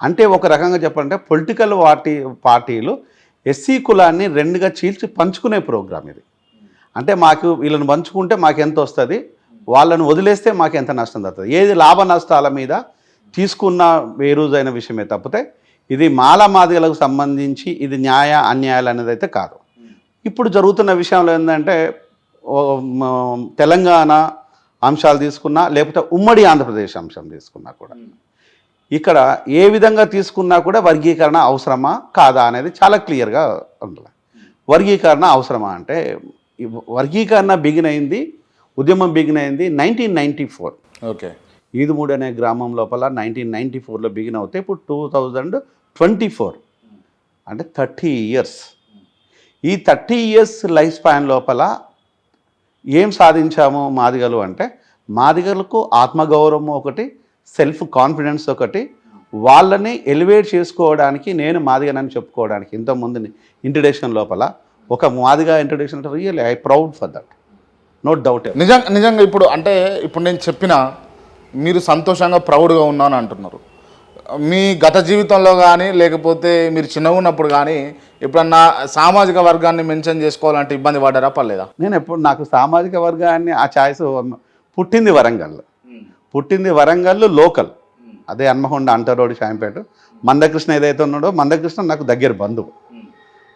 అంటే ఒక రకంగా చెప్పాలంటే పొలిటికల్ పార్టీ పార్టీలు ఎస్సీ కులాన్ని రెండుగా చీల్చి పంచుకునే ప్రోగ్రామ్ ఇది. అంటే మాకు వీళ్ళని పంచుకుంటే మాకు ఎంత వస్తుంది? వాళ్ళని వదిలేస్తే మాకు ఎంత నష్టం తగ్గుతుంది ఏది లాభ నష్టాల మీద తీసుకున్న వేరుజైన విషయమే తప్పితే ఇది మాల మాదిగలకు సంబంధించి ఇది న్యాయ అన్యాయాలు అనేది అయితే కాదు. ఇప్పుడు జరుగుతున్న విషయంలో ఏంటంటే తెలంగాణ అంశాలు తీసుకున్నా లేకపోతే ఉమ్మడి ఆంధ్రప్రదేశ్ అంశం తీసుకున్నా కూడా. ఇక్కడ ఏ విధంగా తీసుకున్నా కూడా వర్గీకరణ అవసరమా? కాదా అనేది చాలా క్లియర్గా ఉండాలి. వర్గీకరణ అవసరమా అంటే వర్గీకరణ బిగిన్ అయింది ఉద్యమం బిగిన్ అయింది nineteen ninety four. Okay. Edumudi అనే గ్రామం లోపల నైన్టీన్ నైంటీ ఫోర్లో బిగిన్ అవుతే ఇప్పుడు టూ థౌజండ్ ట్వంటీ ఫోర్. అంటే థర్టీ ఇయర్స్. ఈ థర్టీ ఇయర్స్ లైఫ్ స్పాన్ లోపల ఏం సాధించాము మాదిగలు అంటే మాదిగలకు ఆత్మగౌరవం ఒకటి సెల్ఫ్ కాన్ఫిడెన్స్ ఒకటి వాళ్ళని ఎలివేట్ చేసుకోవడానికి నేను మాదిగనని చెప్పుకోవడానికి. ఇంతకుముందు ఇంట్రడక్షన్ లోపల ఒక Madiga introduction real I proud for that no doubt నిజంగా నిజంగా ఇప్పుడు అంటే ఇప్పుడు నేను చెప్పిన మీరు సంతోషంగా ప్రౌడ్గా ఉన్నాను అంటున్నారు. మీ గత జీవితంలో కానీ లేకపోతే మీరు చిన్నగా ఉన్నప్పుడు కానీ ఎప్పుడన్నా సామాజిక వర్గాన్ని మెన్షన్ చేసుకోవాలంటే ఇబ్బంది పడ్డారా పర్లేదా నేను ఎప్పుడు నాకు సామాజిక వర్గాన్ని ఆ ఛాయిస్ పుట్టింది వరంగల్. పుట్టింది వరంగల్ లోకల్. అదే హన్మకొండ అంటరోడ్ షాంపేట మందకృష్ణ ఏదైతే ఉన్నాడో మందకృష్ణ నాకు దగ్గర బంధువు.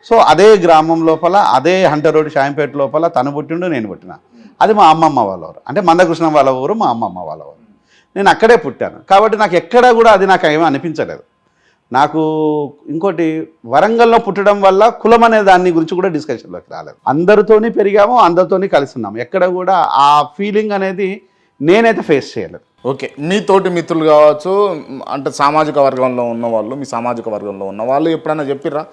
సో అదే గ్రామం లోపల అదే హంటర్ రోడ్ షాంపేట లోపల తను పుట్టిండు నేను పుట్టిన. అది మా అమ్మమ్మ వాళ్ళ ఊరు. అంటే మందకృష్ణ వాళ్ళ ఊరు మా అమ్మమ్మ వాళ్ళ ఊరు. నేను అక్కడే పుట్టాను. కాబట్టి నాకు ఎక్కడా కూడా అది నాకు ఏమీ అనిపించలేదు. నాకు ఇంకోటి వరంగల్లో పుట్టడం వల్ల కులం అనే దాని గురించి కూడా డిస్కషన్లోకి రాలేదు. అందరితోని పెరిగాము అందరితోని కలిసి ఉన్నాము. ఎక్కడ కూడా ఆ ఫీలింగ్ అనేది నేనైతే ఫేస్ చేయలేదు. ఓకే. మీ తోటి మిత్రులు కావచ్చు అంటే సామాజిక వర్గంలో ఉన్న వాళ్ళు మీ సామాజిక వర్గంలో ఉన్న వాళ్ళు ఎప్పుడైనా చెప్పిర్రా?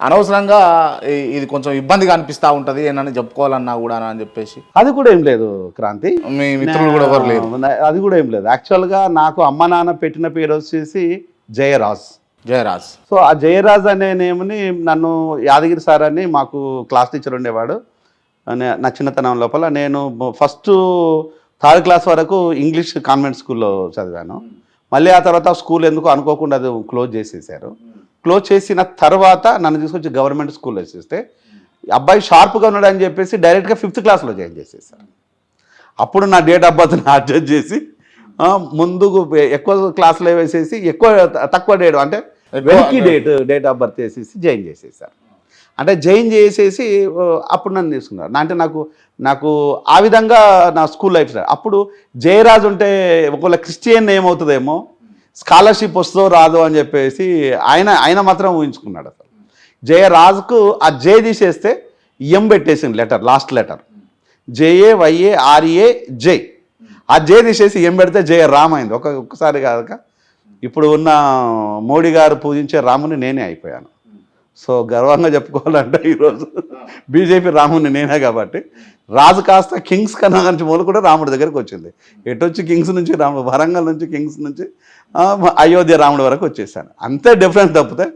అనవసరంగా ఇది కొంచెం ఇబ్బందిగా అనిపిస్తూ ఉంటుంది ఏమన్నా చెప్పుకోవాలన్నా కూడా అని చెప్పేసి. అది కూడా ఏం లేదు క్రాంతి. మీ మిత్రులు కూడా ఎవరు నా- అది కూడా ఏం లేదు. యాక్చువల్గా నాకు అమ్మ నాన్న పెట్టిన పేరు వచ్చేసి జయరాజ్. జయరాజ్. సో ఆ జయరాజ్ అనే నేమ్ని నన్ను యాదగిరి సార్ అని మాకు క్లాస్ టీచర్ ఉండేవాడు. నా చిన్నతనం లోపల. నేను ఫస్ట్ థర్డ్ క్లాస్ వరకు ఇంగ్లీష్ కాన్వెంట్ స్కూల్లో చదివాను. మళ్ళీ ఆ తర్వాత స్కూల్ ఎందుకు అనుకోకుండా అది క్లోజ్ చేసేసారు. క్లోజ్ చేసిన తర్వాత నన్ను తీసుకొచ్చి గవర్నమెంట్ స్కూల్లో వేసేస్తే అబ్బాయి షార్ప్గా ఉన్నాడు అని చెప్పేసి డైరెక్ట్గా ఫిఫ్త్ క్లాస్లో జాయిన్ చేసేసారు. అప్పుడు నా డేట్ ఆఫ్ బర్త్ని అడ్జస్ట్ చేసి ఆ, ముందుకు ఎక్కువ క్లాస్లో వేసేసి ఎక్కువ తక్కువ డేట్ అంటే వెనక్కి డేట్ డేట్ ఆఫ్ బర్త్ వేసేసి జాయిన్ చేసేసారు. అంటే జైన్ చేసేసి అప్పుడు నన్ను తీసుకున్నారు. అంటే నాకు నాకు ఆ విధంగా నా స్కూల్ లైఫ్ అప్పుడు జయరాజ్ ఉంటే ఒకవేళ క్రిస్టియన్ ఏమవుతుందేమో స్కాలర్షిప్ వస్తుందో రాదో అని చెప్పేసి ఆయన ఆయన మాత్రం ఊహించుకున్నాడు అసలు. జయరాజ్కు ఆ జే తీసేస్తే ఎం పెట్టేసింది letter last letter. J A Y A R A Jai. ఆ జే తీసేసి ఎం పెడితే జయ రామ్ అయింది. ఒక ఒక్కసారి కాదుక ఇప్పుడు ఉన్న మోడీ గారు పూజించే రాముని నేనే అయిపోయాను. సో గర్వంగా చెప్పుకోవాలంటే ఈరోజు బీజేపీ రాముని నేనే కాబట్టి రాజు కాస్త కింగ్స్ కన్నా నుంచి మొదలు కూడా రాముడి దగ్గరికి వచ్చింది. ఎటొచ్చి కింగ్స్ నుంచి రాముడు వరంగల్ నుంచి కింగ్స్ నుంచి అయోధ్య రాముడి వరకు వచ్చేసాను. అంతే డిఫరెన్స్ తప్పితే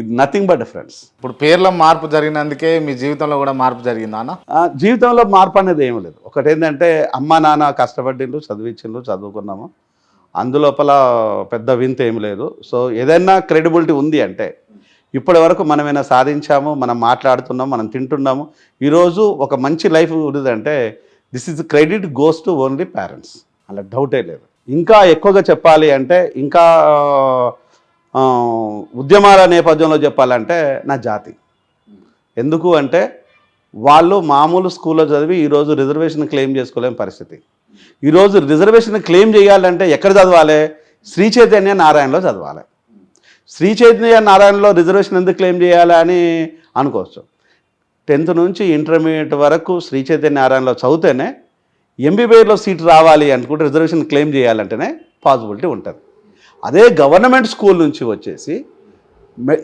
ఇది నథింగ్ బట్ డిఫరెన్స్ ఇప్పుడు పేర్ల మార్పు జరిగినందుకే మీ జీవితంలో కూడా మార్పు జరిగిందా అన్న? జీవితంలో మార్పు అనేది ఏమి లేదు. ఒకటి ఏంటంటే అమ్మ నాన్న కష్టపడిండ్రు చదివించిండ్రు చదువుకున్నాము. అందులోపల పెద్ద వింత ఏమి లేదు. సో ఏదైనా క్రెడిబిలిటీ ఉంది అంటే ఇప్పటి వరకు మనమైనా సాధించాము మనం మాట్లాడుతున్నాము మనం తింటున్నాము. ఈరోజు ఒక మంచి లైఫ్ ఉన్నదంటే this is credit goes to only parents. అలా డౌటే లేదు. ఇంకా ఎక్కువగా చెప్పాలి అంటే ఇంకా ఉద్యమాల నేపథ్యంలో చెప్పాలంటే నా జాతి. ఎందుకు అంటే వాళ్ళు మామూలు స్కూల్లో చదివి ఈరోజు రిజర్వేషన్ క్లెయిమ్ చేసుకోలేని పరిస్థితి. ఈరోజు రిజర్వేషన్ క్లెయిమ్ చేయాలంటే ఎక్కడ చదవాలి? శ్రీ చైతన్య నారాయణలో చదవాలి. శ్రీ చైతన్య నారాయణలో రిజర్వేషన్ ఎందుకు క్లెయిమ్ చేయాలని అని అనుకోవచ్చు. టెన్త్ నుంచి ఇంటర్మీడియట్ వరకు శ్రీ చైతన్య నారాయణలో చదివితేనే ఎంబీబీఏలో సీట్ రావాలి అనుకుంటే రిజర్వేషన్ క్లెయిమ్ చేయాలంటేనే పాసిబిలిటీ ఉంటుంది. అదే గవర్నమెంట్ స్కూల్ నుంచి వచ్చేసి మె-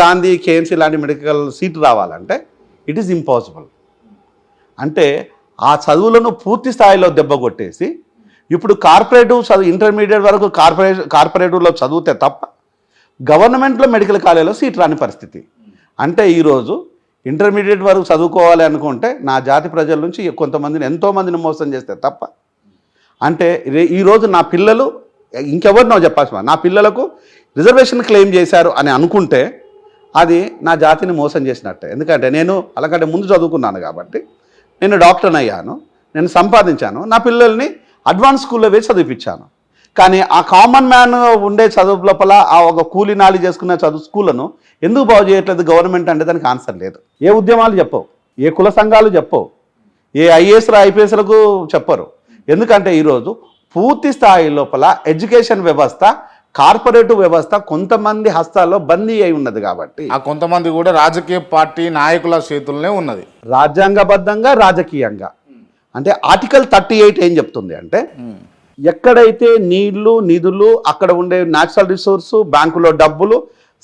గాంధీ కేఎంసీ లాంటి మెడికల్ సీట్ రావాలంటే ఇట్ ఈస్ ఇంపాసిబుల్ అంటే ఆ చదువులను పూర్తి స్థాయిలో దెబ్బ కొట్టేసి ఇప్పుడు కార్పొరేటివ్ చదువు ఇంటర్మీడియట్ వరకు కార్పొరేట్ కార్పొరేటివ్లో చదివితే తప్ప గవర్నమెంట్లో మెడికల్ కాలేజీలో సీట్ రాని పరిస్థితి. అంటే ఈరోజు ఇంటర్మీడియట్ వరకు చదువుకోవాలి అనుకుంటే నా జాతి ప్రజల నుంచి కొంతమందిని ఎంతోమందిని మోసం చేస్తే తప్ప. అంటే ఈరోజు నా పిల్లలు ఇంకెవరినో చెప్పాల్సిన నా పిల్లలకు రిజర్వేషన్ క్లెయిమ్ చేశారు అని అనుకుంటే అది నా జాతిని మోసం చేసినట్టే. ఎందుకంటే నేను అలాగంటే ముందు చదువుకున్నాను కాబట్టి నేను డాక్టర్ని అయ్యాను నేను సంపాదించాను. నా పిల్లల్ని అడ్వాన్స్ స్కూల్లో వేసి చదివిపించాను కానీ ఆ కామన్ మ్యాన్ ఉండే చదువు లోపల ఆ ఒక కూలీ నాలి చేసుకునే చదువు స్కూళ్ళను ఎందుకు బాగు చేయట్లేదు గవర్నమెంట్ అంటే దానికి ఆన్సర్ లేదు. ఏ ఉద్యమాలు చెప్పవు ఏ కుల సంఘాలు చెప్పవు ఏ ఐఏఎస్లు ఐపీఎస్లకు చెప్పరు. ఎందుకంటే ఈరోజు పూర్తి స్థాయి లోపల ఎడ్యుకేషన్ వ్యవస్థ కార్పొరేటివ్ వ్యవస్థ కొంతమంది హస్తాల్లో బందీ అయి ఉన్నది కాబట్టి. ఆ కొంతమంది కూడా రాజకీయ పార్టీ నాయకుల చేతుల్లోనే ఉన్నది. రాజ్యాంగబద్ధంగా రాజకీయంగా. అంటే ఆర్టికల్ థర్టీ ఎయిట్ ఏం చెప్తుంది అంటే ఎక్కడైతే నీళ్ళు నిధులు అక్కడ ఉండే న్యాచురల్ రిసోర్సు బ్యాంకులో డబ్బులు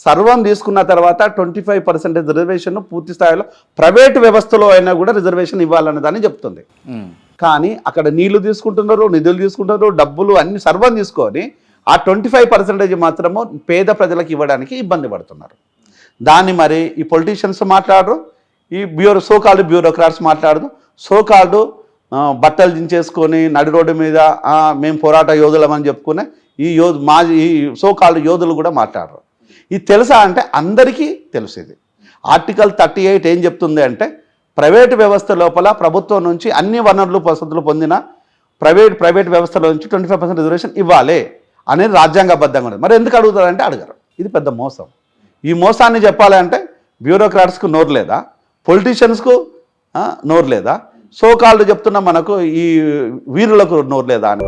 సర్వం తీసుకున్న తర్వాత ట్వంటీ ఫైవ్ పర్సెంటేజ్ రిజర్వేషన్ పూర్తి స్థాయిలో ప్రైవేట్ వ్యవస్థలో అయినా కూడా రిజర్వేషన్ ఇవ్వాలనే దాన్ని చెప్తుంది ఉమ్. కానీ అక్కడ నీళ్ళు తీసుకుంటున్నారు నిధులు తీసుకుంటున్నారు డబ్బులు అన్ని సర్వం తీసుకొని ఆ ట్వంటీ ఫైవ్ పర్సెంటేజ్ మాత్రము పేద ప్రజలకు ఇవ్వడానికి ఇబ్బంది పడుతున్నారు దాన్ని మరి ఈ పొలిటీషియన్స్ మాట్లాడరు ఈ బ్యూరో సోకాల్డ్ బ్యూరోక్రాట్స్ మాట్లాడదు సోకాల్డ్ బట్టలు దించేసుకొని నడి రోడ్డు మీద మేము పోరాట యోధులమని చెప్పుకునే ఈ యోధు మా ఈ సోకాల్డ్ యోధులు కూడా మాట్లాడరు. ఇది తెలుసా అంటే అందరికీ తెలిసేది. ఆర్టికల్ థర్టీ ఎయిట్ ఏం చెప్తుంది అంటే ప్రైవేట్ వ్యవస్థ లోపల ప్రభుత్వం నుంచి అన్ని వనరులు వసతులు పొందిన ప్రైవేట్ ప్రైవేట్ వ్యవస్థలో నుంచి ట్వంటీ ఫైవ్ పర్సెంట్ రిజర్వేషన్ ఇవ్వాలి అనేది రాజ్యాంగబద్ధంగా ఉండదు మరి ఎందుకు అడుగుతారంటే అడగరు. ఇది పెద్ద మోసం. ఈ మోసాన్ని చెప్పాలంటే బ్యూరోక్రాట్స్కు నోరు లేదా? పొలిటీషియన్స్కు నోరు లేదా? సోకాళ్ళు చెప్తున్న మనకు ఈ వీరులకు నోరు లేదా అని.